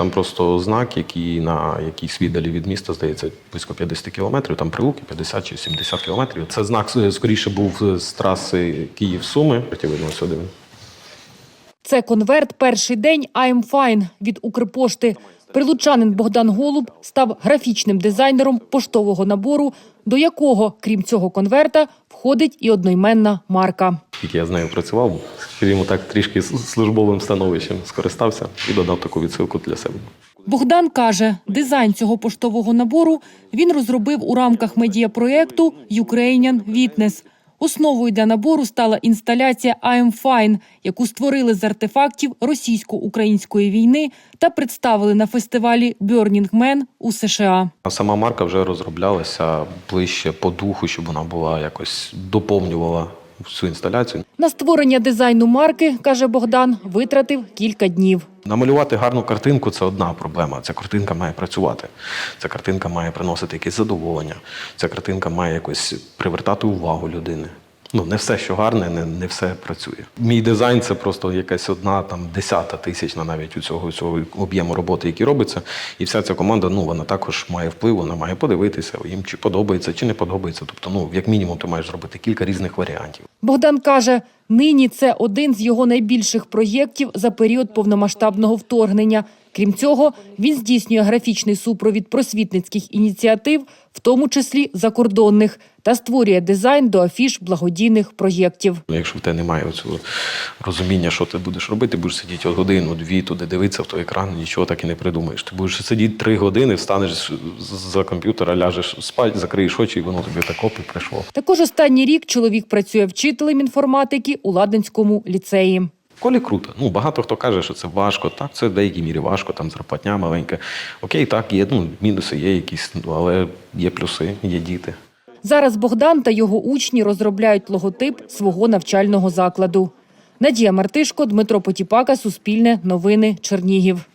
Там просто знак, який на якійсь віддалі від міста, здається, близько 50 кілометрів, там прилуки 50 чи 70 кілометрів. Це знак е, скоріше був з траси Київ-Суми. Видно сюди. Це конверт перший день I'm Fine від Укрпошти. Прилучанин Богдан Голуб став графічним дизайнером поштового набору, до якого, крім цього конверта, входить і одноіменна марка. Скільки я з нею працював, скажімо так, трішки службовим становищем скористався і додав таку відсилку для себе. Богдан каже, дизайн цього поштового набору він розробив у рамках медіапроєкту Ukrainian Witness. Основою для набору стала інсталяція I'm Fine, яку створили з артефактів російсько-української війни та представили на фестивалі Burning Man у США. Сама марка вже розроблялася ближче по духу, щоб вона була якось доповнювала всю інсталяцію. На створення дизайну марки, каже Богдан, витратив кілька днів. Намалювати гарну картинку це одна проблема. Ця картинка має працювати. Ця картинка має приносити якесь задоволення. Ця картинка має якось привертати увагу людини. Ну, не все, що гарне, не, не все працює. Мій дизайн це просто якась одна там десята тисячна навіть у цього, цього об'єму роботи, який робиться. І вся ця команда, ну вона також має вплив, вона має подивитися, їм чи подобається, чи не подобається. Тобто, ну як мінімум, ти маєш зробити кілька різних варіантів. Богдан каже, нині це один з його найбільших проєктів за період повномасштабного вторгнення. Крім цього, він здійснює графічний супровід просвітницьких ініціатив, в тому числі закордонних, та створює дизайн до афіш благодійних проєктів. Ну, Якщо в тебе немає цього розуміння, що ти будеш робити, будеш сидіти годину, дві, туди дивитися в той екран, нічого так і не придумаєш. Ти будеш сидіти три години, встанеш за комп'ютера, ляжеш спати, закриєш очі, і воно тобі так оп і прийшло. Також останній рік чоловік працює вчителем інформатики у Ладенському ліцеї. Колі круто. Ну багато хто каже, що це важко. Так, це в деякій мірі важко, там зарплатня маленька. Окей, так, є ну, мінуси, є якісь, ну, але є плюси, є діти. Зараз Богдан та його учні розробляють логотип свого навчального закладу. Надія Мартишко, Дмитро Потіпака, Суспільне, Новини, Чернігів.